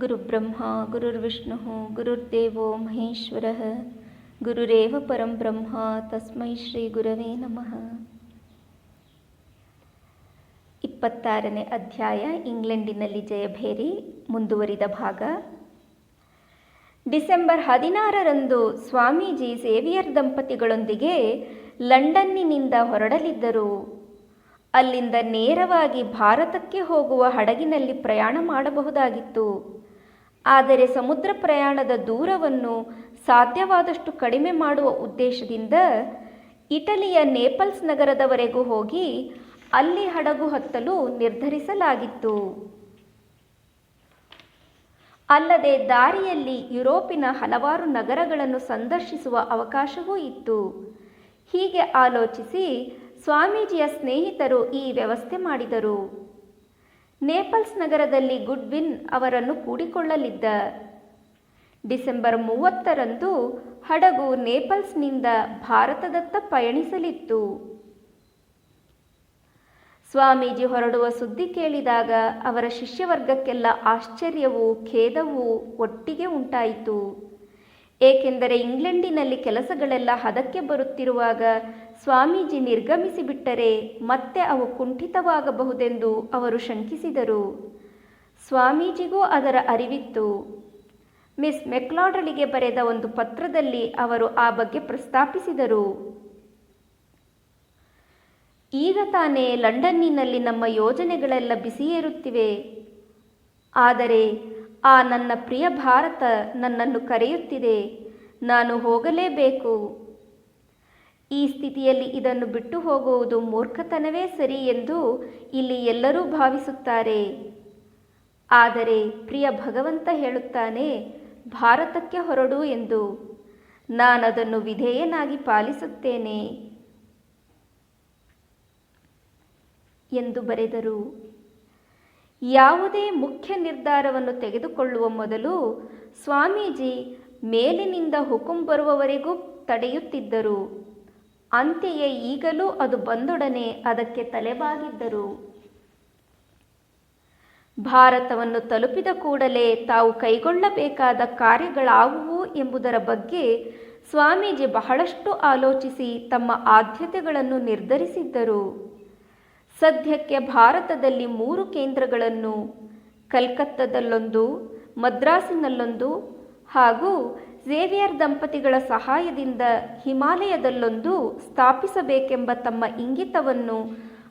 ಗುರುಬ್ರಹ್ಮ ಗುರುರ್ವಿಷ್ಣು ಗುರುರ್ದೇವೋ ಮಹೇಶ್ವರ ಗುರುರೇವ ಪರಂ ಬ್ರಹ್ಮ ತಸ್ಮೈ ಶ್ರೀ ಗುರವೇ ನಮಃ ಇಪ್ಪತ್ತಾರನೇ ಅಧ್ಯಾಯ, ಇಂಗ್ಲೆಂಡಿನಲ್ಲಿ ಜಯಭೇರಿ, ಮುಂದುವರಿದ ಭಾಗ. ಡಿಸೆಂಬರ್ ಹದಿನಾರರಂದು ಸ್ವಾಮೀಜಿ ಸೇವಿಯರ್ ದಂಪತಿಗಳೊಂದಿಗೆ ಲಂಡನ್ನಿನಿಂದ ಹೊರಡಲಿದ್ದರು. ಅಲ್ಲಿಂದ ನೇರವಾಗಿ ಭಾರತಕ್ಕೆ ಹೋಗುವ ಹಡಗಿನಲ್ಲಿ ಪ್ರಯಾಣ ಮಾಡಬಹುದಾಗಿತ್ತು. ಆದರೆ ಸಮುದ್ರ ಪ್ರಯಾಣದ ದೂರವನ್ನು ಸಾಧ್ಯವಾದಷ್ಟು ಕಡಿಮೆ ಮಾಡುವ ಉದ್ದೇಶದಿಂದ ಇಟಲಿಯ ನೇಪಲ್ಸ್ ನಗರದವರೆಗೂ ಹೋಗಿ ಅಲ್ಲಿ ಹಡಗು ಹತ್ತಲು ನಿರ್ಧರಿಸಲಾಗಿತ್ತು. ಅಲ್ಲದೆ ದಾರಿಯಲ್ಲಿ ಯುರೋಪಿನ ಹಲವಾರು ನಗರಗಳನ್ನು ಸಂದರ್ಶಿಸುವ ಅವಕಾಶವೂ ಇತ್ತು. ಹೀಗೆ ಆಲೋಚಿಸಿ ಸ್ವಾಮೀಜಿಯ ಸ್ನೇಹಿತರು ಈ ವ್ಯವಸ್ಥೆ ಮಾಡಿದರು. ನೇಪಲ್ಸ್ ನಗರದಲ್ಲಿ ಗುಡ್ವಿನ್ ಅವರನ್ನು ಕೂಡಿಕೊಳ್ಳಲಿದ್ದ. ಡಿಸೆಂಬರ್ ಮೂವತ್ತರಂದು ಹಡಗು ನೇಪಲ್ಸ್ನಿಂದ ಭಾರತದತ್ತ ಪಯಣಿಸಲಿತ್ತು. ಸ್ವಾಮೀಜಿ ಹೊರಡುವ ಸುದ್ದಿ ಕೇಳಿದಾಗ ಅವರ ಶಿಷ್ಯವರ್ಗಕ್ಕೆಲ್ಲ ಆಶ್ಚರ್ಯವೂ, ಖೇದವೂ ಒಟ್ಟಿಗೆ ಉಂಟಾಯಿತು. ಏಕೆಂದರೆ ಇಂಗ್ಲೆಂಡಿನಲ್ಲಿ ಕೆಲಸಗಳೆಲ್ಲ ಹದಕ್ಕೆ ಬರುತ್ತಿರುವಾಗ ಸ್ವಾಮೀಜಿ ನಿರ್ಗಮಿಸಿಬಿಟ್ಟರೆ ಮತ್ತೆ ಅವು ಕುಂಠಿತವಾಗಬಹುದೆಂದು ಅವರು ಶಂಕಿಸಿದರು. ಸ್ವಾಮೀಜಿಗೂ ಅದರ ಅರಿವಿತ್ತು. ಮಿಸ್ ಮೆಕ್ಲಾಡಳಿಗೆ ಬರೆದ ಒಂದು ಪತ್ರದಲ್ಲಿ ಅವರು ಆ ಬಗ್ಗೆ ಪ್ರಸ್ತಾಪಿಸಿದರು. ಈಗ ತಾನೇ ಲಂಡನ್ನಿನಲ್ಲಿ ನಮ್ಮ ಯೋಜನೆಗಳೆಲ್ಲ ಬಿಸಿಯೇರುತ್ತಿವೆ. ಆದರೆ ಆ ನನ್ನ ಪ್ರಿಯ ಭಾರತ ನನ್ನನ್ನು ಕರೆಯುತ್ತಿದೆ. ನಾನು ಹೋಗಲೇಬೇಕು. ಈ ಸ್ಥಿತಿಯಲ್ಲಿ ಇದನ್ನು ಬಿಟ್ಟು ಹೋಗುವುದು ಮೂರ್ಖತನವೇ ಸರಿ ಎಂದು ಇಲ್ಲಿ ಎಲ್ಲರೂ ಭಾವಿಸುತ್ತಾರೆ. ಆದರೆ ಪ್ರಿಯ ಭಗವಂತ ಹೇಳುತ್ತಾನೆ, ಭಾರತಕ್ಕೆ ಹೊರಡು ಎಂದು. ನಾನದನ್ನು ವಿಧೇಯನಾಗಿ ಪಾಲಿಸುತ್ತೇನೆ. ಎಂದು ಬರೆದರು. ಯಾವುದೇ ಮುಖ್ಯ ನಿರ್ಧಾರವನ್ನು ತೆಗೆದುಕೊಳ್ಳುವ ಮೊದಲು ಸ್ವಾಮೀಜಿ ಮೇಲಿನಿಂದ ಹುಕುಂ ಬರುವವರೆಗೂ ತಡೆಯುತ್ತಿದ್ದರು. ಅಂತೆಯೇ ಈಗಲೂ ಅದು ಬಂದೊಡನೆ ಅದಕ್ಕೆ ತಲೆಬಾಗಿದ್ದರು. ಭಾರತವನ್ನು ತಲುಪಿದ ಕೂಡಲೇ ತಾವು ಕೈಗೊಳ್ಳಬೇಕಾದ ಕಾರ್ಯಗಳಾವುವು ಎಂಬುದರ ಬಗ್ಗೆ ಸ್ವಾಮೀಜಿ ಬಹಳಷ್ಟು ಆಲೋಚಿಸಿ ತಮ್ಮ ಆದ್ಯತೆಗಳನ್ನು ನಿರ್ಧರಿಸಿದ್ದರು. ಸದ್ಯಕ್ಕೆ ಭಾರತದಲ್ಲಿ ಮೂರು ಕೇಂದ್ರಗಳನ್ನು, ಕಲ್ಕತ್ತದಲ್ಲೊಂದು, ಮದ್ರಾಸಿನಲ್ಲೊಂದು ಹಾಗೂ ಝೇವಿಯರ್ ದಂಪತಿಗಳ ಸಹಾಯದಿಂದ ಹಿಮಾಲಯದಲ್ಲೊಂದು ಸ್ಥಾಪಿಸಬೇಕೆಂಬ ತಮ್ಮ ಇಂಗಿತವನ್ನು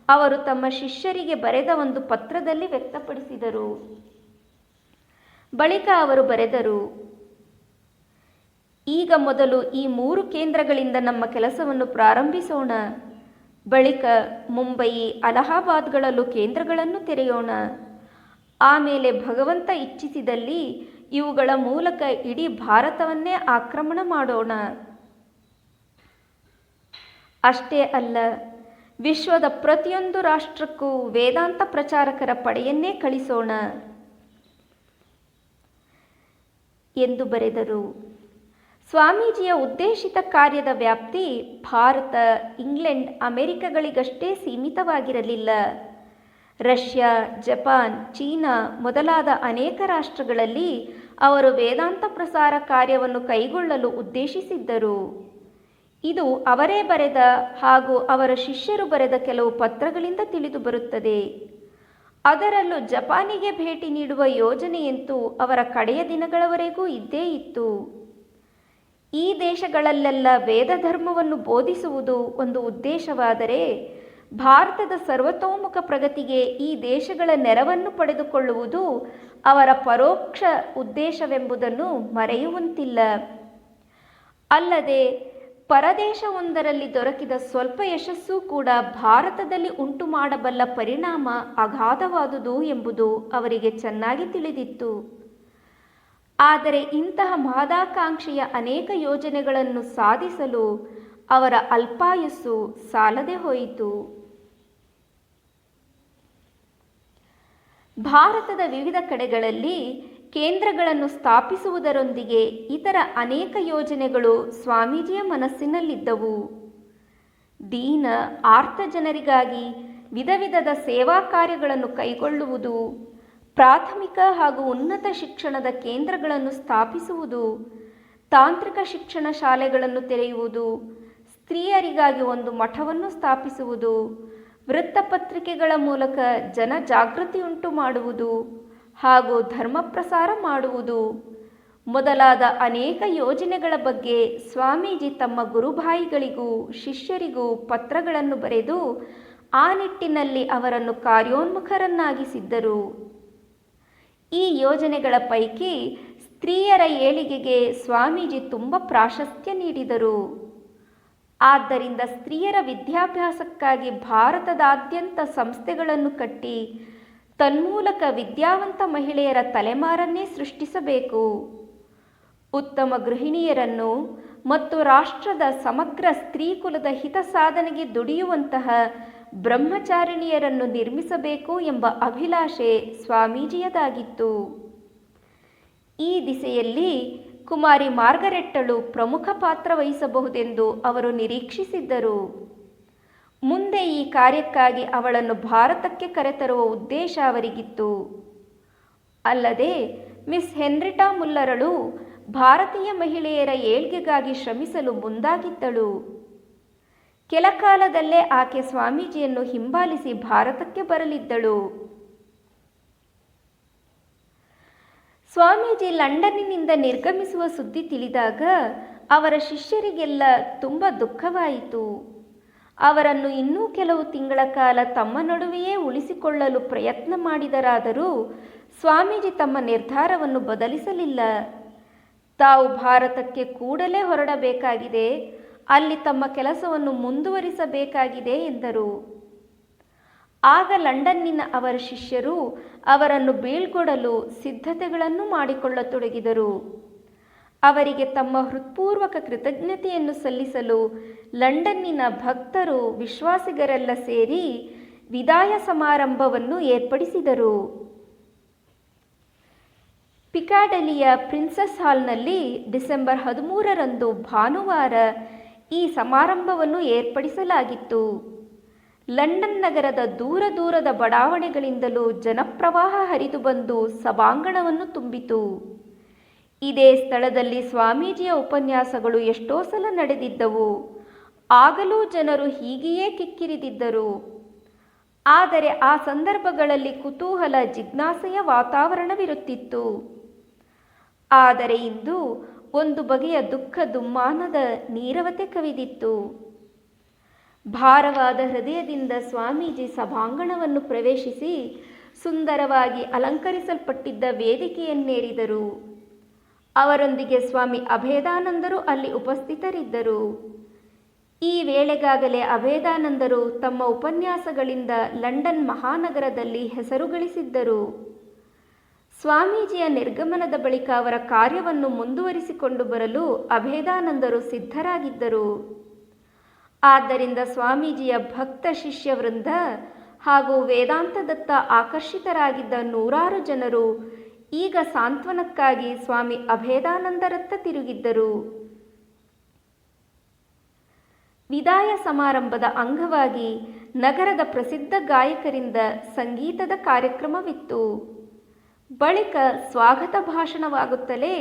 ಅವರು ತಮ್ಮ ಶಿಷ್ಯರಿಗೆ ಬರೆದ ಒಂದು ಪತ್ರದಲ್ಲಿ ವ್ಯಕ್ತಪಡಿಸಿದರು. ಬಳಿಕ ಅವರು ಬರೆದರು, ಈಗ ಮೊದಲು ಈ ಮೂರು ಕೇಂದ್ರಗಳಿಂದ ನಮ್ಮ ಕೆಲಸವನ್ನು ಪ್ರಾರಂಭಿಸೋಣ. ಬಳಿಕ ಮುಂಬಯಿ ಅಲಹಾಬಾದ್ಗಳಲ್ಲೂ ಕೇಂದ್ರಗಳನ್ನು ತೆರೆಯೋಣ. ಆಮೇಲೆ ಭಗವಂತ ಇಚ್ಛಿಸಿದಲ್ಲಿ ಇವುಗಳ ಮೂಲಕ ಇಡೀ ಭಾರತವನ್ನೇ ಆಕ್ರಮಣ ಮಾಡೋಣ. ಅಷ್ಟೇ ಅಲ್ಲ, ವಿಶ್ವದ ಪ್ರತಿಯೊಂದು ರಾಷ್ಟ್ರಕ್ಕೂ ವೇದಾಂತ ಪ್ರಚಾರಕರ ಪಡೆಯನ್ನೇ ಕಳಿಸೋಣ. ಎಂದು ಬರೆದರು. ಸ್ವಾಮೀಜಿಯ ಉದ್ದೇಶಿತ ಕಾರ್ಯದ ವ್ಯಾಪ್ತಿ ಭಾರತ, ಇಂಗ್ಲೆಂಡ್, ಅಮೆರಿಕಗಳಿಗಷ್ಟೇ ಸೀಮಿತವಾಗಿರಲಿಲ್ಲ. ರಷ್ಯಾ, ಜಪಾನ್, ಚೀನಾ ಮೊದಲಾದ ಅನೇಕ ರಾಷ್ಟ್ರಗಳಲ್ಲಿ ಅವರು ವೇದಾಂತ ಪ್ರಸಾರ ಕಾರ್ಯವನ್ನು ಕೈಗೊಳ್ಳಲು ಉದ್ದೇಶಿಸಿದ್ದರು. ಇದು ಅವರೇ ಬರೆದ ಹಾಗೂ ಅವರ ಶಿಷ್ಯರು ಬರೆದ ಕೆಲವು ಪತ್ರಗಳಿಂದ ತಿಳಿದು ಬರುತ್ತದೆ. ಅದರಲ್ಲೂ ಜಪಾನಿಗೆ ಭೇಟಿ ನೀಡುವ ಯೋಜನೆಯಂತೂ ಅವರ ಕಡೆಯ ದಿನಗಳವರೆಗೂ ಇದ್ದೇ ಇತ್ತು. ಈ ದೇಶಗಳಲ್ಲೆಲ್ಲ ವೇದ ಧರ್ಮವನ್ನು ಬೋಧಿಸುವುದು ಒಂದು ಉದ್ದೇಶವಾದರೆ ಭಾರತದ ಸರ್ವತೋಮುಖ ಪ್ರಗತಿಗೆ ಈ ದೇಶಗಳ ನೆರವನ್ನು ಪಡೆದುಕೊಳ್ಳುವುದು ಅವರ ಪರೋಕ್ಷ ಉದ್ದೇಶವೆಂಬುದನ್ನು ಮರೆಯುವಂತಿಲ್ಲ. ಅಲ್ಲದೆ ಪರದೇಶವೊಂದರಲ್ಲಿ ದೊರಕಿದ ಸ್ವಲ್ಪ ಯಶಸ್ಸು ಕೂಡ ಭಾರತದಲ್ಲಿ ಉಂಟು ಮಾಡಬಲ್ಲ ಪರಿಣಾಮ ಅಗಾಧವಾದುದು ಎಂಬುದು ಅವರಿಗೆ ಚೆನ್ನಾಗಿ ತಿಳಿದಿತ್ತು. ಆದರೆ ಇಂತಹ ಮಹದಾಕಾಂಕ್ಷೆಯ ಅನೇಕ ಯೋಜನೆಗಳನ್ನು ಸಾಧಿಸಲು ಅವರ ಅಲ್ಪಾಯಸ್ಸು ಸಾಲದೆ ಹೋಯಿತು. ಭಾರತದ ವಿವಿಧ ಕಡೆಗಳಲ್ಲಿ ಕೇಂದ್ರಗಳನ್ನು ಸ್ಥಾಪಿಸುವುದರೊಂದಿಗೆ ಇತರ ಅನೇಕ ಯೋಜನೆಗಳು ಸ್ವಾಮೀಜಿಯ ಮನಸ್ಸಿನಲ್ಲಿದ್ದವು. ದೀನ ಆರ್ತ ಜನರಿಗಾಗಿ ವಿಧ ವಿಧದ ಸೇವಾ ಕಾರ್ಯಗಳನ್ನು ಕೈಗೊಳ್ಳುವುದು ಪ್ರಾಥಮಿಕ ಹಾಗೂ ಉನ್ನತ ಶಿಕ್ಷಣದ ಕೇಂದ್ರಗಳನ್ನು ಸ್ಥಾಪಿಸುವುದು, ತಾಂತ್ರಿಕ ಶಿಕ್ಷಣ ಶಾಲೆಗಳನ್ನು ತೆರೆಯುವುದು, ಸ್ತ್ರೀಯರಿಗಾಗಿ ಒಂದು ಮಠವನ್ನು ಸ್ಥಾಪಿಸುವುದು, ವೃತ್ತಪತ್ರಿಕೆಗಳ ಮೂಲಕ ಜನ ಜಾಗೃತಿಯುಂಟು ಮಾಡುವುದು ಹಾಗೂ ಧರ್ಮ ಪ್ರಸಾರ ಮಾಡುವುದು. ಮೊದಲಾದ ಅನೇಕ ಯೋಜನೆಗಳ ಬಗ್ಗೆ ಸ್ವಾಮೀಜಿ ತಮ್ಮ ಗುರುಭಾಯಿಗಳಿಗೂ ಶಿಷ್ಯರಿಗೂ ಪತ್ರಗಳನ್ನು ಬರೆದು ಆ ನಿಟ್ಟಿನಲ್ಲಿ ಅವರನ್ನು ಕಾರ್ಯೋನ್ಮುಖರನ್ನಾಗಿಸಿದ್ದರು. ಈ ಯೋಜನೆಗಳ ಪೈಕಿ ಸ್ತ್ರೀಯರ ಏಳಿಗೆಗೆ ಸ್ವಾಮೀಜಿ ತುಂಬ ಪ್ರಾಶಸ್ತ್ಯ ನೀಡಿದರು. ಆದ್ದರಿಂದ ಸ್ತ್ರೀಯರ ವಿದ್ಯಾಭ್ಯಾಸಕ್ಕಾಗಿ ಭಾರತದಾದ್ಯಂತ ಸಂಸ್ಥೆಗಳನ್ನು ಕಟ್ಟಿ ತನ್ಮೂಲಕ ವಿದ್ಯಾವಂತ ಮಹಿಳೆಯರ ತಲೆಮಾರನ್ನೇ ಸೃಷ್ಟಿಸಬೇಕು. ಉತ್ತಮ ಗೃಹಿಣಿಯರನ್ನು ಮತ್ತು ರಾಷ್ಟ್ರದ ಸಮಗ್ರ ಸ್ತ್ರೀಕುಲದ ಹಿತ ಸಾಧನೆಗೆ ದುಡಿಯುವಂತಹ ಬ್ರಹ್ಮಚಾರಿಣಿಯರನ್ನು ನಿರ್ಮಿಸಬೇಕು ಎಂಬ ಅಭಿಲಾಷೆ ಸ್ವಾಮೀಜಿಯದಾಗಿತ್ತು. ಈ ದಿಸೆಯಲ್ಲಿ ಕುಮಾರಿ ಮಾರ್ಗರೆಟ್ಟಳು ಪ್ರಮುಖ ಪಾತ್ರ ವಹಿಸಬಹುದೆಂದು ಅವರು ನಿರೀಕ್ಷಿಸಿದ್ದರು. ಮುಂದೆ ಈ ಕಾರ್ಯಕ್ಕಾಗಿ ಅವಳನ್ನು ಭಾರತಕ್ಕೆ ಕರೆತರುವ ಉದ್ದೇಶ ಅವರಿಗಿತ್ತು. ಅಲ್ಲದೆ, ಮಿಸ್ ಹೆನ್ರಿಟಾ ಮುಲ್ಲರಳು ಭಾರತೀಯ ಮಹಿಳೆಯರ ಏಳ್ಗೆಗಾಗಿ ಶ್ರಮಿಸಲು ಮುಂದಾಗಿದ್ದಳು. ಕೆಲಕಾಲದಲ್ಲೇ ಆಕೆ ಸ್ವಾಮೀಜಿಯನ್ನು ಹಿಂಬಾಲಿಸಿ ಭಾರತಕ್ಕೆ ಬರಲಿದ್ದಳು. ಸ್ವಾಮೀಜಿ ಲಂಡನ್ನಿನಿಂದ ನಿರ್ಗಮಿಸುವ ಸುದ್ದಿ ತಿಳಿದಾಗ ಅವರ ಶಿಷ್ಯರಿಗೆಲ್ಲ ತುಂಬ ದುಃಖವಾಯಿತು. ಅವರನ್ನು ಇನ್ನೂ ಕೆಲವು ತಿಂಗಳ ಕಾಲ ತಮ್ಮ ನಡುವೆಯೇ ಉಳಿಸಿಕೊಳ್ಳಲು ಪ್ರಯತ್ನ ಮಾಡಿದರಾದರೂ ಸ್ವಾಮೀಜಿ ತಮ್ಮ ನಿರ್ಧಾರವನ್ನು ಬದಲಿಸಲಿಲ್ಲ. ತಾವು ಭಾರತಕ್ಕೆ ಕೂಡಲೇ ಹೊರಡಬೇಕಾಗಿದೆ. ಅಲ್ಲಿ ತಮ್ಮ ಕೆಲಸವನ್ನು ಮುಂದುವರಿಸಬೇಕಾಗಿದೆ ಎಂದರು. ಆಗ ಲಂಡನ್ನಿನ ಅವರ ಶಿಷ್ಯರು ಅವರನ್ನು ಬೀಳ್ಕೊಡಲು ಸಿದ್ಧತೆಗಳನ್ನು ಮಾಡಿಕೊಳ್ಳತೊಡಗಿದರು. ಅವರಿಗೆ ತಮ್ಮ ಹೃತ್ಪೂರ್ವಕ ಕೃತಜ್ಞತೆಯನ್ನು ಸಲ್ಲಿಸಲು ಲಂಡನ್ನಿನ ಭಕ್ತರು ವಿಶ್ವಾಸಿಗರೆಲ್ಲ ಸೇರಿ ವಿದಾಯ ಸಮಾರಂಭವನ್ನು ಏರ್ಪಡಿಸಿದರು. ಪಿಕಾಡಲಿಯ ಪ್ರಿನ್ಸಸ್ ಹಾಲ್ನಲ್ಲಿ ಡಿಸೆಂಬರ್ ಹದಿಮೂರರಂದು ಭಾನುವಾರ ಈ ಸಮಾರಂಭವನ್ನು ಏರ್ಪಡಿಸಲಾಗಿತ್ತು. ಲಂಡನ್ ನಗರದ ದೂರ ದೂರದ ಬಡಾವಣೆಗಳಿಂದಲೂ ಜನಪ್ರವಾಹ ಹರಿದು ಬಂದು ಸಭಾಂಗಣವನ್ನು ತುಂಬಿತು. ಇದೇ ಸ್ಥಳದಲ್ಲಿ ಸ್ವಾಮೀಜಿಯ ಉಪನ್ಯಾಸಗಳು ಎಷ್ಟೋ ಸಲ ನಡೆದಿದ್ದವು. ಆಗಲೂ ಜನರು ಹೀಗೆಯೇ ಕಿಕ್ಕಿರಿದಿದ್ದರು. ಆದರೆ ಆ ಸಂದರ್ಭಗಳಲ್ಲಿ ಕುತೂಹಲ, ಜಿಜ್ಞಾಸೆಯ ವಾತಾವರಣವಿರುತ್ತಿತ್ತು. ಆದರೆ ಇಂದು ಒಂದು ಬಗೆಯ ದುಃಖ ದುಮ್ಮಾನದ ನೀರವತೆ ಕವಿದಿತ್ತು. ಭಾರವಾದ ಹೃದಯದಿಂದ ಸ್ವಾಮೀಜಿ ಸಭಾಂಗಣವನ್ನು ಪ್ರವೇಶಿಸಿ ಸುಂದರವಾಗಿ ಅಲಂಕರಿಸಲ್ಪಟ್ಟಿದ್ದ ವೇದಿಕೆಯನ್ನೇರಿದರು. ಅವರೊಂದಿಗೆ ಸ್ವಾಮಿ ಅಭೇದಾನಂದರು ಅಲ್ಲಿ ಉಪಸ್ಥಿತರಿದ್ದರು. ಈ ವೇಳೆಗಾಗಲೇ ಅಭೇದಾನಂದರು ತಮ್ಮ ಉಪನ್ಯಾಸಗಳಿಂದ ಲಂಡನ್ ಮಹಾನಗರದಲ್ಲಿ ಹೆಸರು ಗಳಿಸಿದ್ದರು ಸ್ವಾಮೀಜಿಯ ನಿರ್ಗಮನದ ಬಳಿಕ ಅವರ ಕಾರ್ಯವನ್ನು ಮುಂದುವರಿಸಿಕೊಂಡು ಬರಲು ಅಭೇದಾನಂದರು ಸಿದ್ಧರಾಗಿದ್ದರು. ಆದ್ದರಿಂದ ಸ್ವಾಮೀಜಿಯ ಭಕ್ತ ಶಿಷ್ಯ ವೃಂದ ಹಾಗೂ ವೇದಾಂತದತ್ತ ಆಕರ್ಷಿತರಾಗಿದ್ದ ನೂರಾರು ಜನರು ಈಗ ಸಾಂತ್ವನಕ್ಕಾಗಿ ಸ್ವಾಮಿ ಅಭೇದಾನಂದರತ್ತ ತಿರುಗಿದ್ದರು. ವಿದಾಯ ಸಮಾರಂಭದ ಅಂಗವಾಗಿ ನಗರದ ಪ್ರಸಿದ್ಧ ಗಾಯಕರಿಂದ ಸಂಗೀತದ ಕಾರ್ಯಕ್ರಮವಿತ್ತು. ಬಳಿಕ ಸ್ವಾಗತ ಭಾಷಣವಾಗುತ್ತಲೇ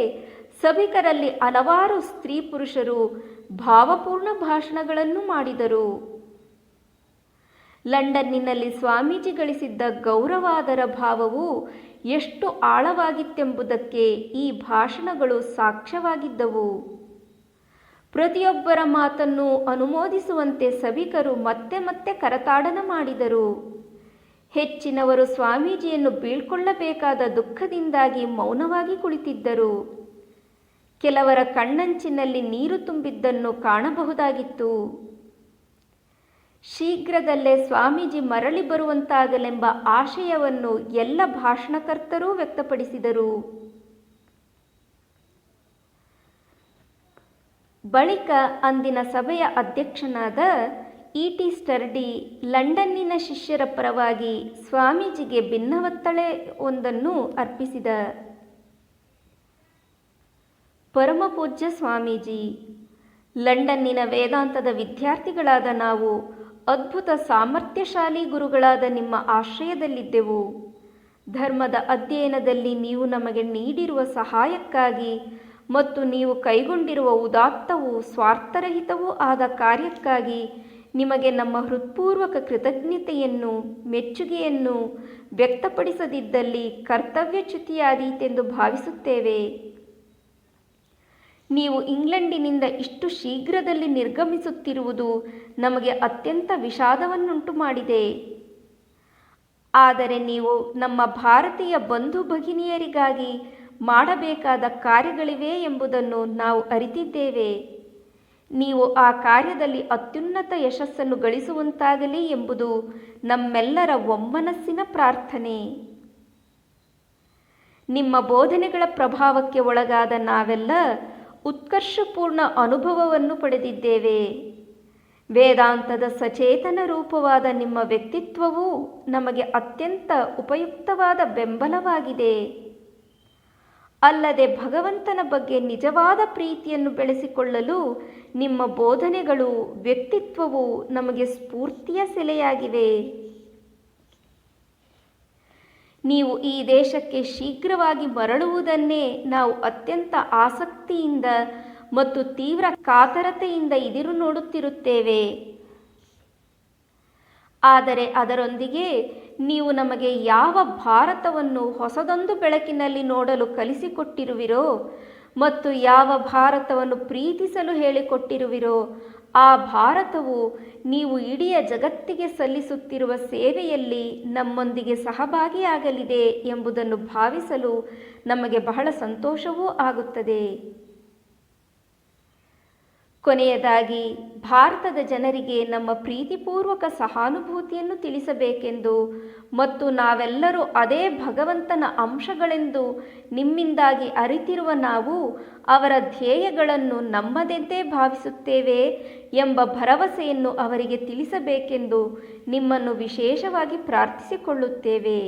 ಸಭಿಕರಲ್ಲಿ ಹಲವಾರು ಸ್ತ್ರೀ ಪುರುಷರು ಭಾವಪೂರ್ಣ ಭಾಷಣಗಳನ್ನು ಮಾಡಿದರು. ಲಂಡನ್ನಿನಲ್ಲಿ ಸ್ವಾಮೀಜಿ ಗಳಿಸಿದ್ದ ಗೌರವಾದರ ಭಾವವು ಎಷ್ಟು ಆಳವಾಗಿತ್ತೆಂಬುದಕ್ಕೆ ಈ ಭಾಷಣಗಳು ಸಾಕ್ಷ್ಯವಾಗಿದ್ದವು. ಪ್ರತಿಯೊಬ್ಬರ ಮಾತನ್ನು ಅನುಮೋದಿಸುವಂತೆ ಸಭಿಕರು ಮತ್ತೆ ಮತ್ತೆ ಕರತಾಡನ ಮಾಡಿದರು. ಹೆಚ್ಚಿನವರು ಸ್ವಾಮೀಜಿಯನ್ನು ಬೀಳ್ಕೊಳ್ಳಬೇಕಾದ ದುಃಖದಿಂದಾಗಿ ಮೌನವಾಗಿ ಕುಳಿತಿದ್ದರು. ಕೆಲವರ ಕಣ್ಣಂಚಿನಲ್ಲಿ ನೀರು ತುಂಬಿದ್ದನ್ನು ಕಾಣಬಹುದಾಗಿತ್ತು. ಶೀಘ್ರದಲ್ಲೇ ಸ್ವಾಮೀಜಿ ಮರಳಿ ಬರುವಂತಾಗಲೆಂಬ ಆಶಯವನ್ನು ಎಲ್ಲ ಭಾಷಣಕರ್ತರೂ ವ್ಯಕ್ತಪಡಿಸಿದರು. ಬಳಿಕ ಅಂದಿನ ಸಭೆಯ ಅಧ್ಯಕ್ಷನಾದ ಇ ಟಿ ಸ್ಟರ್ಡಿ ಲಂಡನ್ನಿನ ಶಿಷ್ಯರ ಪರವಾಗಿ ಸ್ವಾಮೀಜಿಗೆ ಭಿನ್ನವತ್ತಳೆ ಒಂದನ್ನು ಅರ್ಪಿಸಿದ. ಪರಮಪೂಜ್ಯ ಸ್ವಾಮೀಜಿ, ಲಂಡನ್ನಿನ ವೇದಾಂತದ ವಿದ್ಯಾರ್ಥಿಗಳಾದ ನಾವು ಅದ್ಭುತ ಸಾಮರ್ಥ್ಯಶಾಲಿ ಗುರುಗಳಾದ ನಿಮ್ಮ ಆಶ್ರಯದಲ್ಲಿದ್ದೆವು. ಧರ್ಮದ ಅಧ್ಯಯನದಲ್ಲಿ ನೀವು ನಮಗೆ ನೀಡಿರುವ ಸಹಾಯಕ್ಕಾಗಿ ಮತ್ತು ನೀವು ಕೈಗೊಂಡಿರುವ ಉದಾತ್ತವೂ ಸ್ವಾರ್ಥರಹಿತವೂ ಆದ ಕಾರ್ಯಕ್ಕಾಗಿ ನಿಮಗೆ ನಮ್ಮ ಹೃತ್ಪೂರ್ವಕ ಕೃತಜ್ಞತೆಯನ್ನು, ಮೆಚ್ಚುಗೆಯನ್ನು ವ್ಯಕ್ತಪಡಿಸದಿದ್ದಲ್ಲಿ ಕರ್ತವ್ಯಚ್ಯುತಿಯಾದೀತೆಂದು ಭಾವಿಸುತ್ತೇವೆ. ನೀವು ಇಂಗ್ಲೆಂಡಿನಿಂದ ಇಷ್ಟು ಶೀಘ್ರದಲ್ಲಿ ನಿರ್ಗಮಿಸುತ್ತಿರುವುದು ನಮಗೆ ಅತ್ಯಂತ ವಿಷಾದವನ್ನುಂಟು ಮಾಡಿದೆ ಆದರೆ ನೀವು ನಮ್ಮ ಭಾರತೀಯ ಬಂಧು ಭಗಿನಿಯರಿಗಾಗಿ ಮಾಡಬೇಕಾದ ಕಾರ್ಯಗಳಿವೆ ಎಂಬುದನ್ನು ನಾವು ಅರಿತಿದ್ದೇವೆ. ನೀವು ಆ ಕಾರ್ಯದಲ್ಲಿ ಅತ್ಯುನ್ನತ ಯಶಸ್ಸನ್ನು ಗಳಿಸುವಂತಾಗಲಿ ಎಂಬುದು ನಮ್ಮೆಲ್ಲರ ಒಮ್ಮನಸ್ಸಿನ ಪ್ರಾರ್ಥನೆ. ನಿಮ್ಮ ಬೋಧನೆಗಳ ಪ್ರಭಾವಕ್ಕೆ ಒಳಗಾದ ನಾವೆಲ್ಲ ಉತ್ಕರ್ಷಪೂರ್ಣ ಅನುಭವವನ್ನು ಪಡೆದಿದ್ದೇವೆ. ವೇದಾಂತದ ಸಚೇತನ ರೂಪವಾದ ನಿಮ್ಮ ವ್ಯಕ್ತಿತ್ವವು ನಮಗೆ ಅತ್ಯಂತ ಉಪಯುಕ್ತವಾದ ಬೆಂಬಲವಾಗಿದೆ. ಅಲ್ಲದೆ ಭಗವಂತನ ಬಗ್ಗೆ ನಿಜವಾದ ಪ್ರೀತಿಯನ್ನು ಬೆಳೆಸಿಕೊಳ್ಳಲು ನಿಮ್ಮ ಬೋಧನೆಗಳು ವ್ಯಕ್ತಿತ್ವವು ನಮಗೆ ಸ್ಫೂರ್ತಿಯ ಸೆಲೆಯಾಗಿವೆ. ನೀವು ಈ ದೇಶಕ್ಕೆ ಶೀಘ್ರವಾಗಿ ಮರಳುವುದನ್ನೇ ನಾವು ಅತ್ಯಂತ ಆಸಕ್ತಿಯಿಂದ ಮತ್ತು ತೀವ್ರ ಕಾತರತೆಯಿಂದ ಇದಿರು ನೋಡುತ್ತಿರುತ್ತೇವೆ. ಆದರೆ ಅದರೊಂದಿಗೆ ನೀವು ನಮಗೆ ಯಾವ ಭಾರತವನ್ನು ಹೊಸದೊಂದು ಬೆಳಕಿನಲ್ಲಿ ನೋಡಲು ಕಲಿಸಿಕೊಟ್ಟಿರುವಿರೋ ಮತ್ತು ಯಾವ ಭಾರತವನ್ನು ಪ್ರೀತಿಸಲು ಹೇಳಿಕೊಟ್ಟಿರುವಿರೋ, ಆ ಭಾರತವು ನೀವು ಇಡೀ ಜಗತ್ತಿಗೆ ಸಲ್ಲಿಸುತ್ತಿರುವ ಸೇವೆಯಲ್ಲಿ ನಮ್ಮೊಂದಿಗೆ ಸಹಭಾಗಿಯಾಗಲಿದೆ ಎಂಬುದನ್ನು ಭಾವಿಸಲು ನಮಗೆ ಬಹಳ ಸಂತೋಷವೂ ಆಗುತ್ತದೆ. ಕೊನೆಯದಾಗಿ, ಭಾರತದ ಜನರಿಗೆ ನಮ್ಮ ಪ್ರೀತಿಪೂರ್ವಕ ಸಹಾನುಭೂತಿಯನ್ನು ತಿಳಿಸಬೇಕೆಂದು ಮತ್ತು ನಾವೆಲ್ಲರೂ ಅದೇ ಭಗವಂತನ ಅಂಶಗಳೆಂದು ನಿಮ್ಮಿಂದಾಗಿ ಅರಿತಿರುವ ನಾವು ಅವರ ಧ್ಯೇಯಗಳನ್ನು ನಮ್ಮದೆಂದೇ ಭಾವಿಸುತ್ತೇವೆ ಎಂಬ ಭರವಸೆಯನ್ನು ಅವರಿಗೆ ತಿಳಿಸಬೇಕೆಂದು ನಿಮ್ಮನ್ನು ವಿಶೇಷವಾಗಿ ಪ್ರಾರ್ಥಿಸಿಕೊಳ್ಳುತ್ತೇವೆ.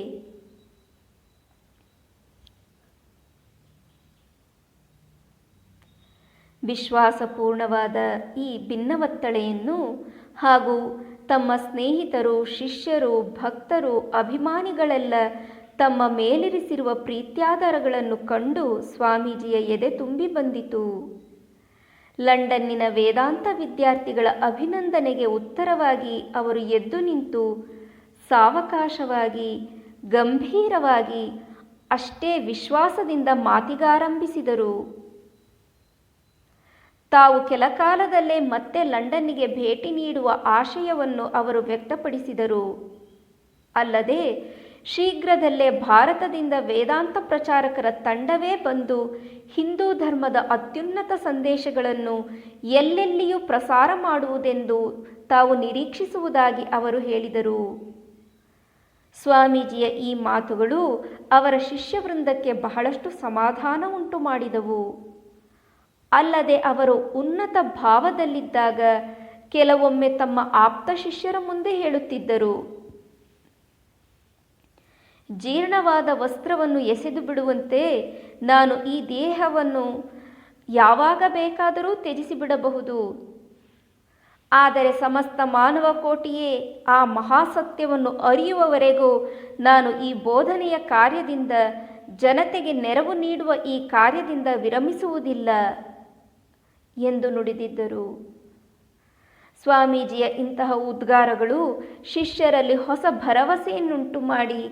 ವಿಶ್ವಾಸಪೂರ್ಣವಾದ ಈ ಭಿನ್ನವತ್ತಳೆಯನ್ನು ಹಾಗೂ ತಮ್ಮ ಸ್ನೇಹಿತರು, ಶಿಷ್ಯರು, ಭಕ್ತರು, ಅಭಿಮಾನಿಗಳೆಲ್ಲ ತಮ್ಮ ಮೇಲಿರಿಸಿರುವ ಪ್ರೀತ್ಯಾಧಾರಗಳನ್ನು ಕಂಡು ಸ್ವಾಮೀಜಿಯ ಎದೆ ತುಂಬಿ ಬಂದಿತು. ಲಂಡನ್ನಿನ ವೇದಾಂತ ವಿದ್ಯಾರ್ಥಿಗಳ ಅಭಿನಂದನೆಗೆ ಉತ್ತರವಾಗಿ ಅವರು ಎದ್ದು ನಿಂತು ಸಾವಕಾಶವಾಗಿ, ಗಂಭೀರವಾಗಿ ಅಷ್ಟೇ ವಿಶ್ವಾಸದಿಂದ ಮಾತಿಗಾರಂಭಿಸಿದರು. ತಾವು ಕೆಲ ಕಾಲದಲ್ಲೇ ಮತ್ತೆ ಲಂಡನ್ನಿಗೆ ಭೇಟಿ ನೀಡುವ ಆಶಯವನ್ನು ಅವರು ವ್ಯಕ್ತಪಡಿಸಿದರು. ಅಲ್ಲದೆ, ಶೀಘ್ರದಲ್ಲೇ ಭಾರತದಿಂದ ವೇದಾಂತ ಪ್ರಚಾರಕರ ತಂಡವೇ ಬಂದು ಹಿಂದೂ ಧರ್ಮದ ಅತ್ಯುನ್ನತ ಸಂದೇಶಗಳನ್ನು ಎಲ್ಲೆಲ್ಲಿಯೂ ಪ್ರಸಾರ ಮಾಡುವುದೆಂದು ತಾವು ನಿರೀಕ್ಷಿಸುವುದಾಗಿ ಅವರು ಹೇಳಿದರು. ಸ್ವಾಮೀಜಿಯ ಈ ಮಾತುಗಳು ಅವರ ಶಿಷ್ಯವೃಂದಕ್ಕೆ ಬಹಳಷ್ಟು ಸಮಾಧಾನ ಉಂಟು ಮಾಡಿದವು ಅಲ್ಲದೆ ಅವರು ಉನ್ನತ ಭಾವದಲ್ಲಿದ್ದಾಗ ಕೆಲವೊಮ್ಮೆ ತಮ್ಮ ಆಪ್ತ ಶಿಷ್ಯರ ಮುಂದೆ ಹೇಳುತ್ತಿದ್ದರು. ಜೀರ್ಣವಾದ ವಸ್ತ್ರವನ್ನು ಎಸೆದು ಬಿಡುವಂತೆ ನಾನು ಈ ದೇಹವನ್ನು ಯಾವಾಗ ಬೇಕಾದರೂ ತ್ಯಜಿಸಿಬಿಡಬಹುದು ಆದರೆ ಸಮಸ್ತ ಮಾನವ ಕೋಟಿಯೇ ಆ ಮಹಾಸತ್ಯವನ್ನು ಅರಿಯುವವರೆಗೂ ನಾನು ಈ ಬೋಧನೆಯ ಕಾರ್ಯದಿಂದ ಜನತೆಗೆ ನೆರವು ನೀಡುವ ಈ ಕಾರ್ಯದಿಂದ ವಿರಮಿಸುವುದಿಲ್ಲ. ಎಂದು ನುಡಿದಿದ್ದರು. ಸ್ವಾಮೀಜಿಯ ಇಂತಹ ಉದ್ಗಾರಗಳು ಶಿಷ್ಯರಲ್ಲಿ ಹೊಸ ಭರವಸೆಯನ್ನುಂಟು ಮಾಡಿ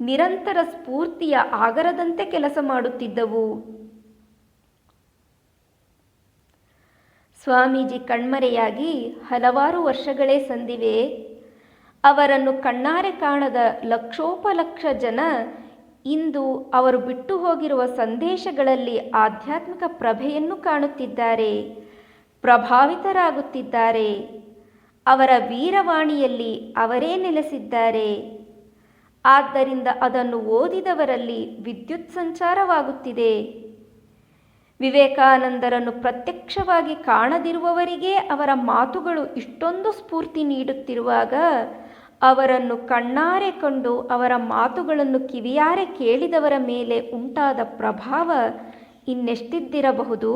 ನಿರಂತರ ಸ್ಫೂರ್ತಿಯ ಆಗರದಂತೆ ಕೆಲಸ ಮಾಡುತ್ತಿದ್ದವು. ಸ್ವಾಮೀಜಿ ಕಣ್ಮರೆಯಾಗಿ ಹಲವಾರು ವರ್ಷಗಳೇ ಸಂದಿವೆ. ಅವರನ್ನು ಕಣ್ಣಾರೆ ಕಾಣದ ಲಕ್ಷೋಪಲಕ್ಷ ಜನ ಇಂದು ಅವರು ಬಿಟ್ಟು ಹೋಗಿರುವ ಸಂದೇಶಗಳಲ್ಲಿ ಆಧ್ಯಾತ್ಮಿಕ ಪ್ರಭೆಯನ್ನು ಕಾಣುತ್ತಿದ್ದಾರೆ, ಪ್ರಭಾವಿತರಾಗುತ್ತಿದ್ದಾರೆ. ಅವರ ವೀರವಾಣಿಯಲ್ಲಿ ಅವರೇ ನೆಲೆಸಿದ್ದಾರೆ. ಆದ್ದರಿಂದ ಅದನ್ನು ಓದಿದವರಲ್ಲಿ ವಿದ್ಯುತ್ ಸಂಚಾರವಾಗುತ್ತಿದೆ. ವಿವೇಕಾನಂದರನ್ನು ಪ್ರತ್ಯಕ್ಷವಾಗಿ ಕಾಣದಿರುವವರಿಗೆ ಅವರ ಮಾತುಗಳು ಇಷ್ಟೊಂದು ಸ್ಫೂರ್ತಿ ನೀಡುತ್ತಿರುವಾಗ ಅವರನ್ನು ಕಣ್ಣಾರೆ ಕಂಡು ಅವರ ಮಾತುಗಳನ್ನು ಕಿವಿಯಾರೆ ಕೇಳಿದವರ ಮೇಲೆ ಉಂಟಾದ ಪ್ರಭಾವ ಇನ್ನೆಷ್ಟಿದ್ದಿರಬಹುದು?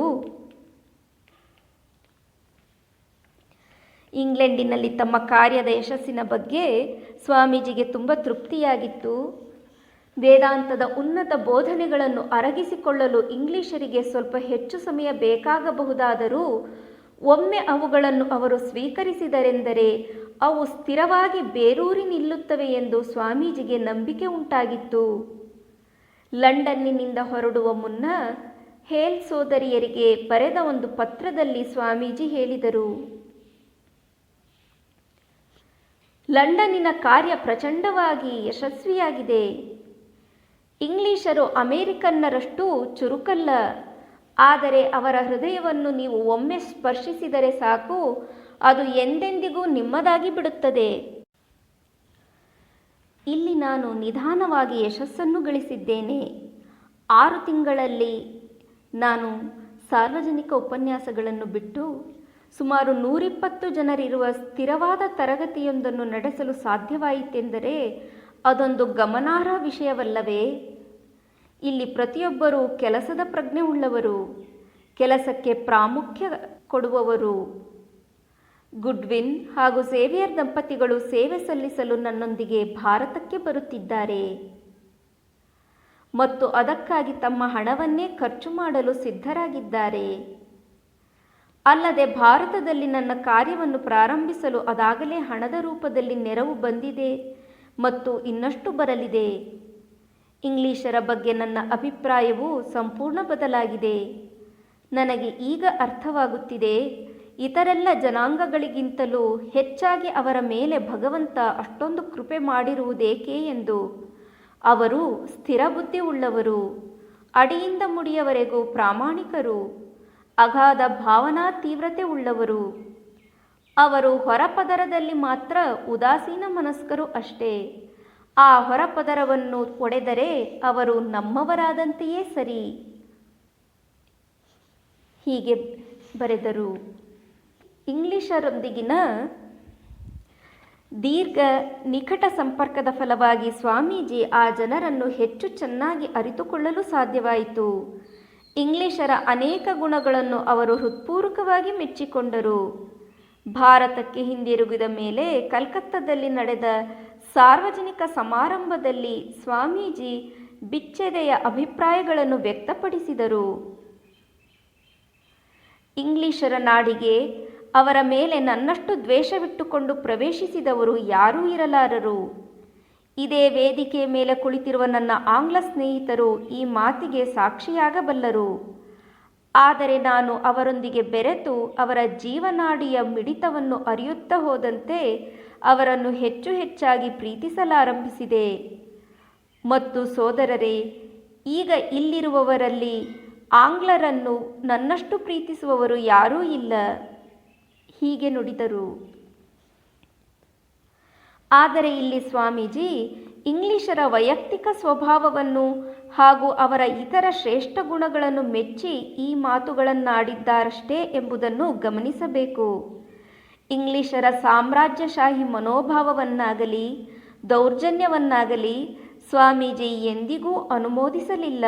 ಇಂಗ್ಲೆಂಡಿನಲ್ಲಿ ತಮ್ಮ ಕಾರ್ಯದ ಯಶಸ್ಸಿನ ಬಗ್ಗೆ ಸ್ವಾಮೀಜಿಗೆ ತುಂಬ ತೃಪ್ತಿಯಾಗಿತ್ತು. ವೇದಾಂತದ ಉನ್ನತ ಬೋಧನೆಗಳನ್ನು ಅರಗಿಸಿಕೊಳ್ಳಲು ಇಂಗ್ಲಿಷರಿಗೆ ಸ್ವಲ್ಪ ಹೆಚ್ಚು ಸಮಯ ಬೇಕಾಗಬಹುದಾದರೂ ಒಮ್ಮೆ ಅವುಗಳನ್ನು ಅವರು ಸ್ವೀಕರಿಸಿದರೆಂದರೆ ಅವು ಸ್ಥಿರವಾಗಿ ಬೇರೂರಿ ನಿಲ್ಲುತ್ತವೆ ಎಂದು ಸ್ವಾಮೀಜಿಗೆ ನಂಬಿಕೆ ಉಂಟಾಗಿತ್ತು. ಲಂಡನ್ನಿನಿಂದ ಹೊರಡುವ ಮುನ್ನ ಹೇಲ್ ಸೋದರಿಯರಿಗೆ ಬರೆದ ಒಂದು ಪತ್ರದಲ್ಲಿ ಸ್ವಾಮೀಜಿ ಹೇಳಿದರು. ಲಂಡನ್ನಿನ ಕಾರ್ಯ ಪ್ರಚಂಡವಾಗಿ ಯಶಸ್ವಿಯಾಗಿದೆ. ಇಂಗ್ಲಿಷರು ಅಮೇರಿಕನ್ನರಷ್ಟು ಚುರುಕಲ್ಲ. ಆದರೆ ಅವರ ಹೃದಯವನ್ನು ನೀವು ಒಮ್ಮೆ ಸ್ಪರ್ಶಿಸಿದರೆ ಸಾಕು ಅದು ಎಂದೆಂದಿಗೂ ನಿಮ್ಮದಾಗಿ ಬಿಡುತ್ತದೆ. ಇಲ್ಲಿ ನಾನು ನಿಧಾನವಾಗಿ ಯಶಸ್ಸನ್ನು ಗಳಿಸಿದ್ದೇನೆ. ಆರು ತಿಂಗಳಲ್ಲಿ ನಾನು ಸಾರ್ವಜನಿಕ ಉಪನ್ಯಾಸಗಳನ್ನು ಬಿಟ್ಟು ಸುಮಾರು ನೂರಿಪ್ಪತ್ತು ಜನರಿರುವ ಸ್ಥಿರವಾದ ತರಗತಿಯೊಂದನ್ನು ನಡೆಸಲು ಸಾಧ್ಯವಾಯಿತೆಂದರೆ ಅದೊಂದು ಗಮನಾರ್ಹ ವಿಷಯವಲ್ಲವೇ? ಇಲ್ಲಿ ಪ್ರತಿಯೊಬ್ಬರೂ ಕೆಲಸದ ಪ್ರಜ್ಞೆ ಉಳ್ಳವರು ಕೆಲಸಕ್ಕೆ ಪ್ರಾಮುಖ್ಯ ಕೊಡುವವರು ಗುಡ್ವಿನ್ ಹಾಗೂ ಸೇವಿಯರ್ ದಂಪತಿಗಳು ಸೇವೆ ಸಲ್ಲಿಸಲು ನನ್ನೊಂದಿಗೆ ಭಾರತಕ್ಕೆ ಬರುತ್ತಿದ್ದಾರೆ. ಮತ್ತು ಅದಕ್ಕಾಗಿ ತಮ್ಮ ಹಣವನ್ನೇ ಖರ್ಚು ಮಾಡಲು ಸಿದ್ಧರಾಗಿದ್ದಾರೆ. ಅಲ್ಲದೆ ಭಾರತದಲ್ಲಿ ನನ್ನ ಕಾರ್ಯವನ್ನು ಪ್ರಾರಂಭಿಸಲು ಅದಾಗಲೇ ಹಣದ ರೂಪದಲ್ಲಿ ನೆರವು ಬಂದಿದೆ ಮತ್ತು ಇನ್ನಷ್ಟು ಬರಲಿದೆ. ಇಂಗ್ಲಿಷರ ಬಗ್ಗೆ ನನ್ನ ಅಭಿಪ್ರಾಯವು ಸಂಪೂರ್ಣ ಬದಲಾಗಿದೆ. ನನಗೆ ಈಗ ಅರ್ಥವಾಗುತ್ತಿದೆ ಇತರೆಲ್ಲ ಜನಾಂಗಗಳಿಗಿಂತಲೂ ಹೆಚ್ಚಾಗಿ ಅವರ ಮೇಲೆ ಭಗವಂತ ಅಷ್ಟೊಂದು ಕೃಪೆ ಮಾಡಿರುವುದೇಕೆ ಎಂದು. ಅವರು ಸ್ಥಿರ ಬುದ್ಧಿ ಉಳ್ಳವರು ಅಡಿಯಿಂದ ಮುಡಿಯವರೆಗೂ ಪ್ರಾಮಾಣಿಕರು, ಅಗಾಧ ಭಾವನಾ ತೀವ್ರತೆ ಉಳ್ಳವರು. ಅವರು ಹೊರಪದರದಲ್ಲಿ ಮಾತ್ರ ಉದಾಸೀನ ಮನಸ್ಕರು ಅಷ್ಟೇ. ಆ ಹೊರಪದರವನ್ನು ಒಡೆದರೆ ಅವರು ನಮ್ಮವರಾದಂತೆಯೇ ಸರಿ. ಹೀಗೆ ಬರೆದರು. ಇಂಗ್ಲಿಷರೊಂದಿಗಿನ ದೀರ್ಘ ನಿಕಟ ಸಂಪರ್ಕದ ಫಲವಾಗಿ ಸ್ವಾಮೀಜಿ ಆ ಜನರನ್ನು ಹೆಚ್ಚು ಚೆನ್ನಾಗಿ ಅರಿತುಕೊಳ್ಳಲು ಸಾಧ್ಯವಾಯಿತು. ಇಂಗ್ಲಿಷರ ಅನೇಕ ಗುಣಗಳನ್ನು ಅವರು ಹೃತ್ಪೂರ್ವಕವಾಗಿ ಮೆಚ್ಚಿಕೊಂಡರು. ಭಾರತಕ್ಕೆ ಹಿಂದಿರುಗಿದ ಮೇಲೆ ಕಲ್ಕತ್ತಾದಲ್ಲಿ ನಡೆದ ಸಾರ್ವಜನಿಕ ಸಮಾರಂಭದಲ್ಲಿ ಸ್ವಾಮೀಜಿ ಬಿಚ್ಚೆದೆಯ ಅಭಿಪ್ರಾಯಗಳನ್ನು ವ್ಯಕ್ತಪಡಿಸಿದರು. ಇಂಗ್ಲಿಷರ ನಾಡಿಗೆ ಅವರ ಮೇಲೆ ನನ್ನಷ್ಟು ದ್ವೇಷವಿಟ್ಟುಕೊಂಡು ಪ್ರವೇಶಿಸಿದವರು ಯಾರೂ ಇರಲಾರರು. ಇದೇ ವೇದಿಕೆ ಮೇಲೆ ಕುಳಿತಿರುವ ನನ್ನ ಆಂಗ್ಲ ಸ್ನೇಹಿತರು ಈ ಮಾತಿಗೆ ಸಾಕ್ಷಿಯಾಗಬಲ್ಲರು. ಆದರೆ ನಾನು ಅವರೊಂದಿಗೆ ಬೆರೆತು ಅವರ ಜೀವನಾಡಿಯ ಮಿಡಿತವನ್ನು ಅರಿಯುತ್ತಾ ಹೋದಂತೆ ಅವರನ್ನು ಹೆಚ್ಚು ಹೆಚ್ಚಾಗಿ ಪ್ರೀತಿಸಲಾರಂಭಿಸಿದೆ. ಮತ್ತು ಸೋದರರೇ, ಈಗ ಇಲ್ಲಿರುವವರಲ್ಲಿ ಆಂಗ್ಲರನ್ನು ನನ್ನಷ್ಟು ಪ್ರೀತಿಸುವವರು ಯಾರೂ ಇಲ್ಲ. ಹೀಗೆ ನುಡಿದರು. ಆದರೆ ಇಲ್ಲಿ ಸ್ವಾಮೀಜಿ ಇಂಗ್ಲಿಷರ ವೈಯಕ್ತಿಕ ಸ್ವಭಾವವನ್ನು ಹಾಗೂ ಅವರ ಇತರ ಶ್ರೇಷ್ಠ ಗುಣಗಳನ್ನು ಮೆಚ್ಚಿ ಈ ಮಾತುಗಳನ್ನಾಡಿದ್ದಾರಷ್ಟೇ ಎಂಬುದನ್ನು ಗಮನಿಸಬೇಕು. ಇಂಗ್ಲಿಷರ ಸಾಮ್ರಾಜ್ಯಶಾಹಿ ಮನೋಭಾವವನ್ನಾಗಲಿ, ದೌರ್ಜನ್ಯವನ್ನಾಗಲಿ ಸ್ವಾಮೀಜಿ ಎಂದಿಗೂ ಅನುಮೋದಿಸಲಿಲ್ಲ.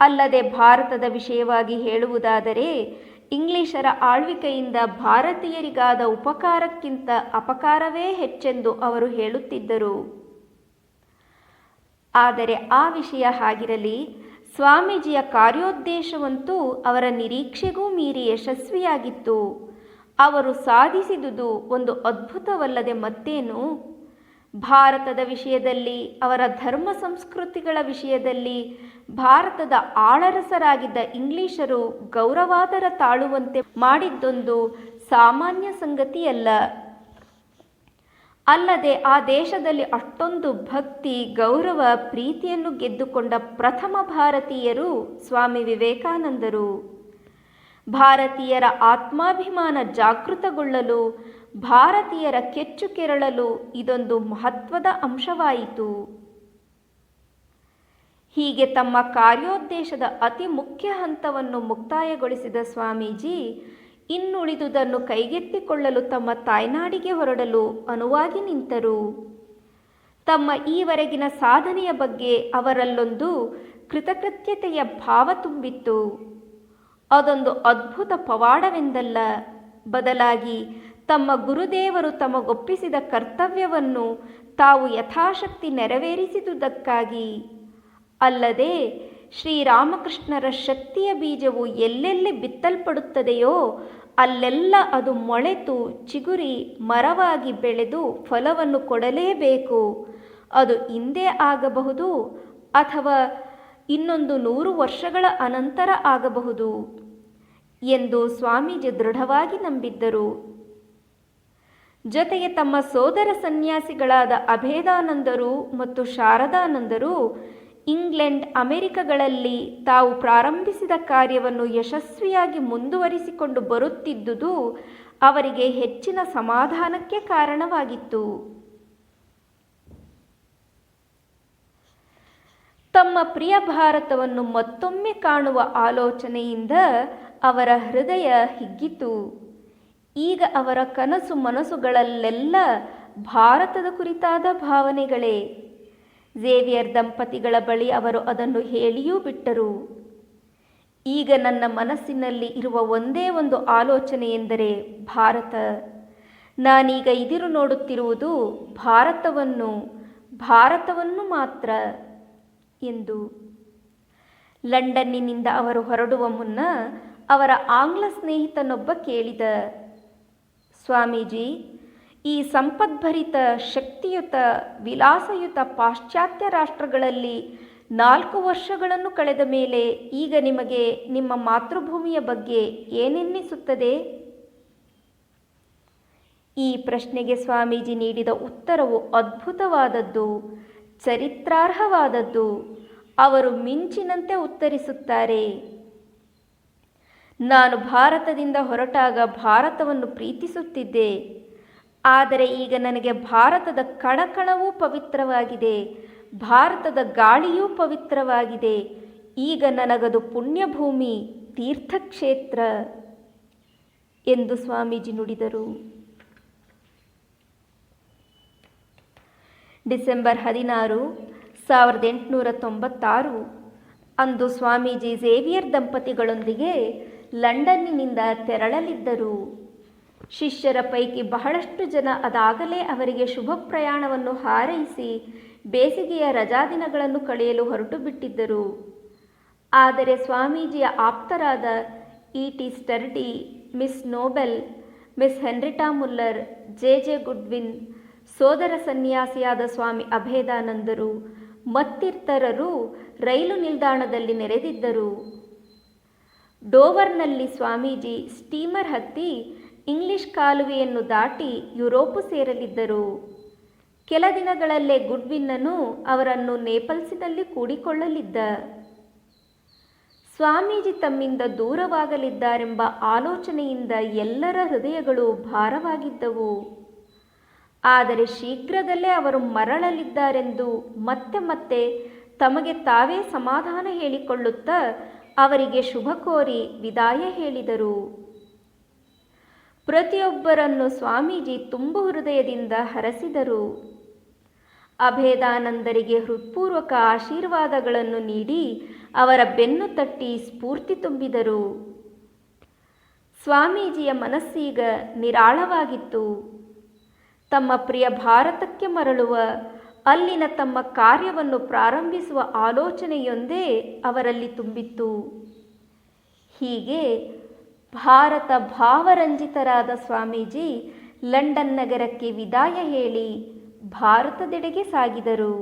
ಅಲ್ಲದೆ ಭಾರತದ ವಿಷಯವಾಗಿ ಹೇಳುವುದಾದರೆ ಇಂಗ್ಲಿಷರ ಆಳ್ವಿಕೆಯಿಂದ ಭಾರತೀಯರಿಗಾದ ಉಪಕಾರಕ್ಕಿಂತ ಅಪಕಾರವೇ ಹೆಚ್ಚೆಂದು ಅವರು ಹೇಳುತ್ತಿದ್ದರು. ಆದರೆ ಆ ವಿಷಯ ಹಾಗಿರಲಿ, ಸ್ವಾಮೀಜಿಯ ಕಾರ್ಯೋದ್ದೇಶವಂತೂ ಅವರ ನಿರೀಕ್ಷೆಗೂ ಮೀರಿ ಯಶಸ್ವಿಯಾಗಿತ್ತು. ಅವರು ಸಾಧಿಸಿದುದು ಒಂದು ಅದ್ಭುತವಲ್ಲದೆ ಮತ್ತೇನು? ಭಾರತದ ವಿಷಯದಲ್ಲಿ, ಅವರ ಧರ್ಮ ಸಂಸ್ಕೃತಿಗಳ ವಿಷಯದಲ್ಲಿ, ಭಾರತದ ಆಳರಸರಾಗಿದ್ದ ಇಂಗ್ಲಿಷರು ಗೌರವಾದರ ತಾಳುವಂತೆ ಮಾಡಿದ್ದೊಂದು ಸಾಮಾನ್ಯ ಸಂಗತಿಯಲ್ಲ. ಅಲ್ಲದೆ, ಆ ದೇಶದಲ್ಲಿ ಅಷ್ಟೊಂದು ಭಕ್ತಿ, ಗೌರವ, ಪ್ರೀತಿಯನ್ನು ಗೆದ್ದುಕೊಂಡ ಪ್ರಥಮ ಭಾರತೀಯರು ಸ್ವಾಮಿ ವಿವೇಕಾನಂದರು. ಭಾರತೀಯರ ಆತ್ಮಾಭಿಮಾನ ಜಾಗೃತಗೊಳ್ಳಲು ಭಾರತೀಯರ ಕೆಚ್ಚು ಕೆರಳಲು ಇದೊಂದು ಮಹತ್ವದ ಅಂಶವಾಯಿತು. ಹೀಗೆ ತಮ್ಮ ಕಾರ್ಯೋದ್ದೇಶದ ಅತಿ ಮುಖ್ಯ ಹಂತವನ್ನು ಮುಕ್ತಾಯಗೊಳಿಸಿದ ಸ್ವಾಮೀಜಿ ಇನ್ನುಳಿದುದನ್ನು ಕೈಗೆತ್ತಿಕೊಳ್ಳಲು ತಮ್ಮ ತಾಯ್ನಾಡಿಗೆ ಹೊರಡಲು ಅನುವಾಗಿ ನಿಂತರು. ತಮ್ಮ ಈವರೆಗಿನ ಸಾಧನೆಯ ಬಗ್ಗೆ ಅವರಲ್ಲೊಂದು ಕೃತಕೃತ್ಯತೆಯ ಭಾವ ತುಂಬಿತ್ತು. ಅದೊಂದು ಅದ್ಭುತ ಪವಾಡವೆಂದಲ್ಲ, ಬದಲಾಗಿ ತಮ್ಮ ಗುರುದೇವರು ತಮಗೊಪ್ಪಿಸಿದ ಕರ್ತವ್ಯವನ್ನು ತಾವು ಯಥಾಶಕ್ತಿ ನೆರವೇರಿಸಿದುದಕ್ಕಾಗಿ. ಅಲ್ಲದೆ, ಶ್ರೀರಾಮಕೃಷ್ಣರ ಶಕ್ತಿಯ ಬೀಜವು ಎಲ್ಲೆಲ್ಲಿ ಬಿತ್ತಲ್ಪಡುತ್ತದೆಯೋ, ಅಲ್ಲೆಲ್ಲ ಅದು ಮೊಳೆತು ಚಿಗುರಿ ಮರವಾಗಿ ಬೆಳೆದು ಫಲವನ್ನು ಕೊಡಲೇಬೇಕು. ಅದು ಹಿಂದೆ ಆಗಬಹುದು ಅಥವಾ ಇನ್ನೊಂದು ನೂರು ವರ್ಷಗಳ ಅನಂತರ ಆಗಬಹುದು ಎಂದು ಸ್ವಾಮೀಜಿ ದೃಢವಾಗಿ ನಂಬಿದ್ದರು. ಜೊತೆಗೆ ತಮ್ಮ ಸೋದರ ಸನ್ಯಾಸಿಗಳಾದ ಅಭೇದಾನಂದರು ಮತ್ತು ಶಾರದಾನಂದರು ಇಂಗ್ಲೆಂಡ್, ಅಮೆರಿಕಗಳಲ್ಲಿ ತಾವು ಪ್ರಾರಂಭಿಸಿದ ಕಾರ್ಯವನ್ನು ಯಶಸ್ವಿಯಾಗಿ ಮುಂದುವರಿಸಿಕೊಂಡು ಬರುತ್ತಿದ್ದುದು ಅವರಿಗೆ ಹೆಚ್ಚಿನ ಸಮಾಧಾನಕ್ಕೆ ಕಾರಣವಾಗಿತ್ತು. ತಮ್ಮ ಪ್ರಿಯ ಭಾರತವನ್ನು ಮತ್ತೊಮ್ಮೆ ಕಾಣುವ ಆಲೋಚನೆಯಿಂದ ಅವರ ಹೃದಯ ಹಿಗ್ಗಿತು. ಈಗ ಅವರ ಕನಸು ಮನಸ್ಸುಗಳಲ್ಲೆಲ್ಲ ಭಾರತದ ಕುರಿತಾದ ಭಾವನೆಗಳೇ. ಝೇವಿಯರ್ ದಂಪತಿಗಳ ಬಳಿ ಅವರು ಅದನ್ನು ಹೇಳಿಯೂ ಬಿಟ್ಟರು. ಈಗ ನನ್ನ ಮನಸ್ಸಿನಲ್ಲಿ ಇರುವ ಒಂದೇ ಒಂದು ಆಲೋಚನೆ ಎಂದರೆ ಭಾರತ. ನಾನೀಗ ಇದಿರು ನೋಡುತ್ತಿರುವುದು ಭಾರತವನ್ನು ಭಾರತವನ್ನು ಮಾತ್ರ ಎಂದು. ಲಂಡನ್ನಿನಿಂದ ಅವರು ಹೊರಡುವ ಮುನ್ನ ಅವರ ಆಂಗ್ಲ ಸ್ನೇಹಿತನೊಬ್ಬ ಕೇಳಿದ ಸ್ವಾಮೀಜಿ, ಈ ಸಂಪದ್ಭರಿತ, ಶಕ್ತಿಯುತ, ವಿಲಾಸಯುತ ಪಾಶ್ಚಾತ್ಯ ರಾಷ್ಟ್ರಗಳಲ್ಲಿ ನಾಲ್ಕು ವರ್ಷಗಳನ್ನು ಕಳೆದ ಮೇಲೆ ಈಗ ನಿಮಗೆ ನಿಮ್ಮ ಮಾತೃಭೂಮಿಯ ಬಗ್ಗೆ ಏನೆನ್ನಿಸುತ್ತದೆ? ಈ ಪ್ರಶ್ನೆಗೆ ಸ್ವಾಮೀಜಿ ನೀಡಿದ ಉತ್ತರವು ಅದ್ಭುತವಾದದ್ದು, ಚರಿತ್ರಾರ್ಹವಾದದ್ದು. ಅವರು ಮಿಂಚಿನಂತೆ ಉತ್ತರಿಸುತ್ತಾರೆ. ನಾನು ಭಾರತದಿಂದ ಹೊರಟಾಗ ಭಾರತವನ್ನು ಪ್ರೀತಿಸುತ್ತಿದ್ದೆ. ಆದರೆ ಈಗ ನನಗೆ ಭಾರತದ ಕಣಕಣವೂ ಪವಿತ್ರವಾಗಿದೆ. ಭಾರತದ ಗಾಳಿಯೂ ಪವಿತ್ರವಾಗಿದೆ. ಈಗ ನನಗದು ಪುಣ್ಯಭೂಮಿ, ತೀರ್ಥಕ್ಷೇತ್ರ ಎಂದು ಸ್ವಾಮೀಜಿ ನುಡಿದರು. ಡಿಸೆಂಬರ್ ಹದಿನಾರು, ಸಾವಿರದ ಎಂಟುನೂರ ತೊಂಬತ್ತಾರು, ಅಂದು ಸ್ವಾಮೀಜಿ ಝೇವಿಯರ್ ದಂಪತಿಗಳೊಂದಿಗೆ ಲಂಡನ್ನಿನಿಂದ ತೆರಳಲಿದ್ದರು. ಶಿಷ್ಯರ ಪೈಕಿ ಬಹಳಷ್ಟು ಜನ ಅದಾಗಲೇ ಅವರಿಗೆ ಶುಭ ಪ್ರಯಾಣವನ್ನು ಹಾರೈಸಿ ಬೇಸಿಗೆಯ ರಜಾದಿನಗಳನ್ನು ಕಳೆಯಲು ಹೊರಟು ಬಿಟ್ಟಿದ್ದರು ಆದರೆ ಸ್ವಾಮೀಜಿಯ ಆಪ್ತರಾದ E T Sturdy, miss Noble, miss Henrietta Muller, J J Goodwin, ಸೋದರ ಸನ್ಯಾಸಿಯಾದ ಸ್ವಾಮಿ ಅಭೇದಾನಂದರು ಮತ್ತಿತರರು ರೈಲು ನಿಲ್ದಾಣದಲ್ಲಿ ನೆರೆದಿದ್ದರು. ಡೋವರ್ನಲ್ಲಿ ಸ್ವಾಮೀಜಿ ಸ್ಟೀಮರ್ ಹತ್ತಿ ಇಂಗ್ಲಿಷ್ ಕಾಲುವೆಯನ್ನು ದಾಟಿ ಯುರೋಪು ಸೇರಲಿದ್ದರು. ಕೆಲ ದಿನಗಳಲ್ಲೇ ಗುಡ್ವಿನ್ನನು ಅವರನ್ನು ನೇಪಲ್ಸಿನಲ್ಲಿ ಕೂಡಿಕೊಳ್ಳಲಿದ್ದ. ಸ್ವಾಮೀಜಿ ತಮ್ಮಿಂದ ದೂರವಾಗಲಿದ್ದಾರೆಂಬ ಆಲೋಚನೆಯಿಂದ ಎಲ್ಲರ ಹೃದಯಗಳು ಭಾರವಾಗಿದ್ದವು. ಆದರೆ ಶೀಘ್ರದಲ್ಲೇ ಅವರು ಮರಳಲಿದ್ದಾರೆಂದು ಮತ್ತೆ ಮತ್ತೆ ತಮಗೆ ತಾವೇ ಸಮಾಧಾನ ಹೇಳಿಕೊಳ್ಳುತ್ತಾ ಅವರಿಗೆ ಶುಭ ಕೋರಿ ವಿದಾಯ ಹೇಳಿದರು. ಪ್ರತಿಯೊಬ್ಬರನ್ನು ಸ್ವಾಮೀಜಿ ತುಂಬು ಹೃದಯದಿಂದ ಹರಸಿದರು. ಅಭೇದಾನಂದರಿಗೆ ಹೃತ್ಪೂರ್ವಕ ಆಶೀರ್ವಾದಗಳನ್ನು ನೀಡಿ ಅವರ ಬೆನ್ನು ತಟ್ಟಿ ಸ್ಫೂರ್ತಿ ತುಂಬಿದರು. ಸ್ವಾಮೀಜಿಯ ಮನಸ್ಸೀಗ ನಿರಾಳವಾಗಿತ್ತು. ತಮ್ಮ ಪ್ರಿಯ ಭಾರತಕ್ಕೆ ಮರಳುವ ಅಲ್ಲಿನ ತಮ್ಮ ಕಾರ್ಯವನ್ನು ಪ್ರಾರಂಭಿಸುವ ಆಲೋಚನೆಯೊಂದೇ ಅವರಲ್ಲಿ ತುಂಬಿತ್ತು. ಹೀಗೆ ಭಾರತ ಭಾವರಂಜಿತರಾದ ಸ್ವಾಮೀಜಿ ಲಂಡನ್ ನಗರಕ್ಕೆ ವಿದಾಯ ಹೇಳಿ ಭಾರತದೆಡೆಗೆ ಸಾಗಿದರು.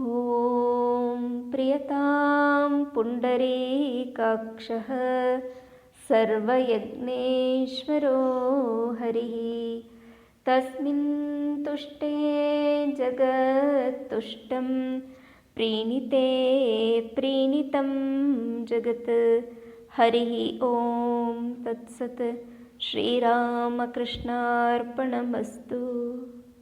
ಓಂ ಪ್ರಿಯತಾಂ ಪುಂಡರೀಕಾಕ್ಷಃ सर्वयज्ञेश्वरो हरिः। तस्मिन् तुष्टे जगत्तुष्टं प्रीणिते प्रीणितं जगत्। हरिः ॐ तत्सत्। श्रीरामकृष्णार्पणमस्तु